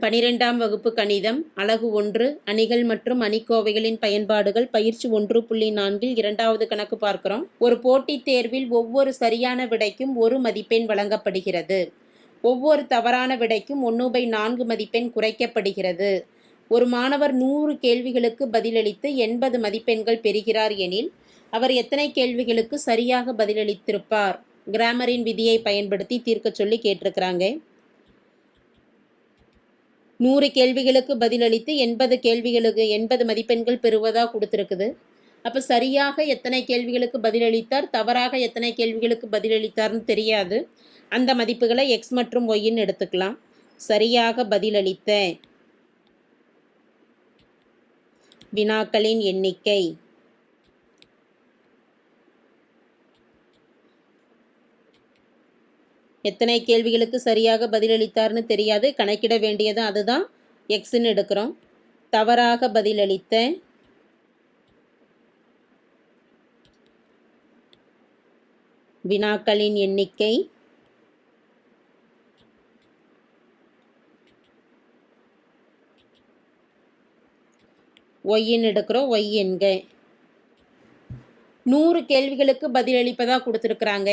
பனிரெண்டாம் வகுப்பு கணிதம் அலகு ஒன்று அணிகள் மற்றும் அணிக்கோவைகளின் பயன்பாடுகள் பயிற்சி ஒன்று புள்ளி நான்கில் இரண்டாவது கணக்கு பார்க்கிறோம். ஒரு போட்டித் தேர்வில் ஒவ்வொரு சரியான விடைக்கும் ஒரு மதிப்பெண் வழங்கப்படுகிறது. ஒவ்வொரு தவறான விடைக்கும் ஒன்று பை நான்கு மதிப்பெண் குறைக்கப்படுகிறது. ஒரு மாணவர் நூறு கேள்விகளுக்கு பதிலளித்து எண்பது மதிப்பெண்கள் பெறுகிறார் எனில் அவர் எத்தனை கேள்விகளுக்கு சரியாக பதிலளித்திருப்பார்? கிராமரின் விதியை பயன்படுத்தி தீர்க்கச் சொல்லி கேட்டிருக்கிறாங்க. நூறு கேள்விகளுக்கு பதிலளித்து எண்பது கேள்விகளுக்கு எண்பது மதிப்பெண்கள் பெறுவதாக கொடுத்துருக்குது. அப்போ சரியாக எத்தனை கேள்விகளுக்கு பதிலளித்தார் தவறாக எத்தனை கேள்விகளுக்கு பதிலளித்தார்னு தெரியாது. அந்த மதிப்புகளை எக்ஸ் மற்றும் ஒய்ன்னு எடுத்துக்கலாம். சரியாக பதிலளித்த வினாக்களின் எண்ணிக்கை. எத்தனை கேள்விகளுக்கு சரியாக பதிலளித்தார்னு தெரியாது. கணக்கிட வேண்டியது அதுதான். எக்ஸ்ன்னு எடுக்கிறோம். தவறாக பதிலளித்த வினாக்களின் எண்ணிக்கை ஒய்ன்னு எடுக்கிறோம். ஒய் எண்க நூறு கேள்விகளுக்கு பதிலளிப்பதாக கொடுத்துருக்குறாங்க.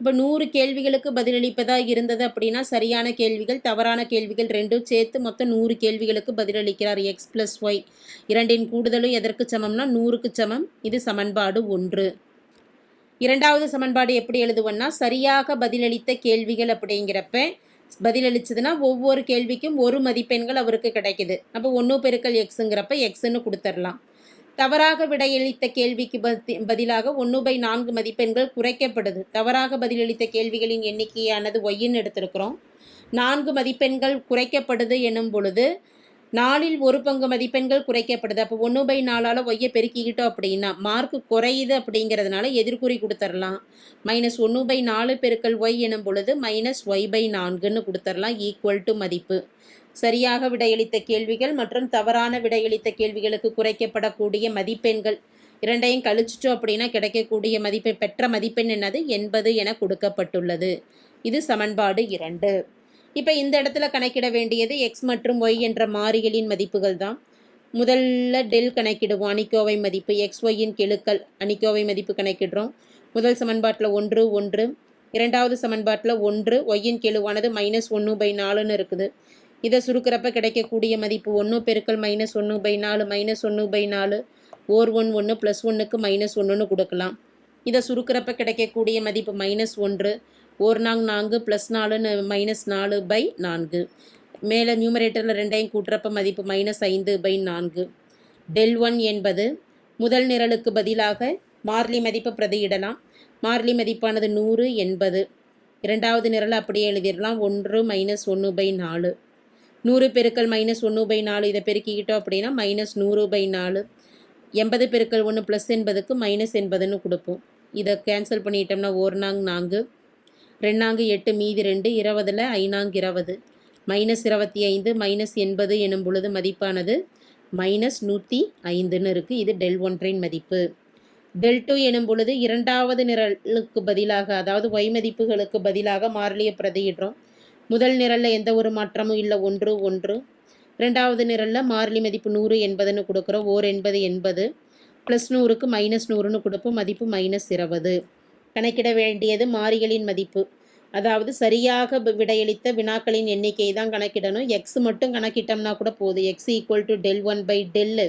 இப்போ நூறு கேள்விகளுக்கு பதிலளிப்பதா இருந்தது அப்படின்னா சரியான கேள்விகள் தவறான கேள்விகள் ரெண்டும் சேர்த்து மொத்தம் நூறு கேள்விகளுக்கு பதிலளிக்கிறார் எக்ஸ் ப்ளஸ் ஒய் இரண்டின் கூடுதலும் எதற்கு சமம்னா நூறுக்கு சமம். இது சமன்பாடு ஒன்று. இரண்டாவது சமன்பாடு எப்படி எழுதுவோன்னா சரியாக பதிலளித்த கேள்விகள் அப்படிங்கிறப்ப பதிலளிச்சதுன்னா ஒவ்வொரு கேள்விக்கும் ஒரு மதிப்பெண்கள் அவருக்கு கிடைக்குது. அப்போ ஒன்று பெருக்கல் எக்ஸுங்கிறப்ப எக்ஸ்ன்னு கொடுத்துடலாம். தவறாக விடையளித்த கேள்விக்கு பதி பதிலாக ஒன்று பை நான்கு மதிப்பெண்கள் குறைக்கப்படுது. தவறாக பதிலளித்த கேள்விகளின் எண்ணிக்கையானது ஒய்ன்னு எடுத்திருக்கிறோம். நான்கு மதிப்பெண்கள் குறைக்கப்படுது எனும் பொழுது நாலில் ஒரு பங்கு மதிப்பெண்கள் குறைக்கப்படுது. அப்போ ஒன்று பை நாலால் ஒய்யை பெருக்கிக்கிட்டோம் அப்படின்னா மார்க் குறையுது அப்படிங்கிறதுனால எதிர்குறி கொடுத்துர்லாம். மைனஸ் ஒன்று பை நாலு பெருக்கல் ஒய் எனும் பொழுது மைனஸ் ஒய் பை நான்குன்னு கொடுத்துர்லாம். ஈக்குவல் டு மதிப்பு. சரியாக விடையளித்த கேள்விகள் மற்றும் தவறான விடையளித்த கேள்விகளுக்கு குறைக்கப்படக்கூடிய மதிப்பெண்கள் இரண்டையும் கழிச்சிட்டோம் அப்படின்னா கிடைக்கக்கூடிய மதிப்பெண் பெற்ற மதிப்பெண் என்னது? எண்பது என கொடுக்கப்பட்டுள்ளது. இது சமன்பாடு இரண்டு. இப்போ இந்த இடத்துல கணக்கிட வேண்டியது எக்ஸ் மற்றும் ஒய் என்ற மாறிகளின் மதிப்புகள் தான். முதல்ல டெல் கணக்கிடுவோம் அணிக்கோவை மதிப்பு எக்ஸ் ஒய்யின் கெழுக்கள் அணிக்கோவை மதிப்பு கணக்கிடுறோம். முதல் சமன்பாட்டில் ஒன்று ஒன்று. இரண்டாவது சமன்பாட்டில் ஒன்று ஒய்யின் கெழுவானது மைனஸ் ஒன்று பை நாலுன்னு இருக்குது. இதை சுருக்கிறப்ப கிடைக்கக்கூடிய மதிப்பு ஒன்று பெருக்கல் மைனஸ் ஒன்று பை நாலு மைனஸ் ஒன்று பை நாலு. ஓர் ஒன் ஒன்று ப்ளஸ் ஒன்றுக்கு மைனஸ் ஒன்றுன்னு கொடுக்கலாம். இதை சுருக்கிறப்ப கிடைக்கக்கூடிய மதிப்பு மைனஸ் ஒன்று. ஓர் நாங் நான்கு ப்ளஸ் நாலுன்னு மைனஸ் நாலு பை நான்கு. மேலே நியூமரேட்டரில் ரெண்டையும் கூட்டுறப்ப மதிப்பு மைனஸ் ஐந்து பை நான்கு. டெல் ஒன் என்பது முதல் நிரலுக்கு பதிலாக மார்லி மதிப்பை பிரதியிடலாம். மார்லி மதிப்பானது நூறு எண்பது இரண்டாவது நிரலை அப்படியே எழுதிடலாம். ஒன்று மைனஸ் ஒன்று பை நாலு. நூறு பெருக்கல் மைனஸ் ஒன்று பை நாலு இதை பெருக்கிக்கிட்டோம் அப்படின்னா மைனஸ் நூறு பை நாலு. எண்பது பெருக்கல் ஒன்று ப்ளஸ் எண்பதுக்கு மைனஸ் எண்பதுன்னு கொடுப்போம். இதை கேன்சல் பண்ணிட்டோம்னா ஒரு நாங் நான்கு. ரெண்டாங்கு எட்டு மீதி ரெண்டு இருபதில் ஐநாங்கு இருபது. மைனஸ் இருபத்தி ஐந்து மைனஸ் எண்பது எனும் பொழுது மதிப்பானது மைனஸ் நூற்றி ஐந்துன்னு இருக்குது இது டெல் ஒன்றின் மதிப்பு. டெல் டூ எனும் பொழுது இரண்டாவது நிரலுக்கு பதிலாக அதாவது ஒய் மதிப்புகளுக்கு பதிலாக மாறிலியை பிரதியிடுறோம். முதல் நிரலில் எந்த ஒரு மாற்றமும் இல்லை ஒன்று ஒன்று. ரெண்டாவது நிரலில் மாறிலி மதிப்பு நூறு எண்பதுன்னு கொடுக்குறோம். ஓர் எண்பது எண்பது ப்ளஸ் நூறுக்கு மைனஸ் நூறுன்னு கொடுப்போம். மதிப்பு மைனஸ் இருபது. கணக்கிட வேண்டியது மாறிகளின் மதிப்பு. அதாவது சரியாக விடையளித்த வினாக்களின் எண்ணிக்கை தான் கணக்கிடணும். எக்ஸ் மட்டும் கணக்கிட்டோம்னா கூட போதும் x equal to del one by del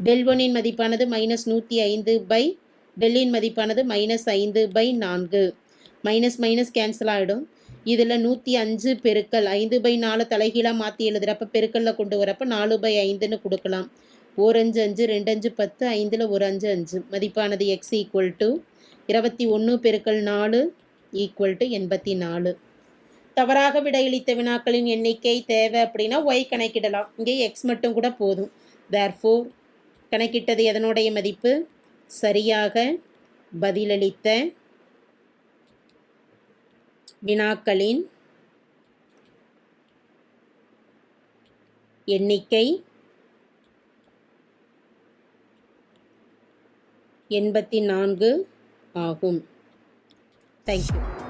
del ஒன்னின் மதிப்பானது மைனஸ் நூற்றி ஐந்து பை டெல்லின் மதிப்பானது மைனஸ் ஐந்து பை நான்கு. மைனஸ் மைனஸ் கேன்சல் ஆகிடும் இதில் நூற்றி அஞ்சு பெருக்கல் ஐந்து பை நாலு தலைகீழாக மாற்றி எழுதுறப்ப பெருக்கலில் கொண்டு வரப்ப நாலு பை ஐந்துன்னு கொடுக்கலாம். ஓர் அஞ்சு அஞ்சு ரெண்டு அஞ்சு பத்து ஐந்தில் ஒரு அஞ்சு அஞ்சு. மதிப்பானது எக்ஸ் ஈக்குவல் டு இருபத்தி ஒன்று பெருக்கல் நாலு ஈக்குவல் டு எண்பத்தி நாலு. தவறாக விடையளித்த வினாக்களின் எண்ணிக்கை தேவை அப்படின்னா ஒய் கணக்கிடலாம். இங்கே எக்ஸ் மட்டும் கூட போதும். தேர்ஃபோர் கணக்கிட்டது எதனுடைய மதிப்பு? சரியாக பதிலளித்த வினாக்களின் எண்ணிக்கை எண்பத்தி நான்கு ஆகும். தேங்க்யூ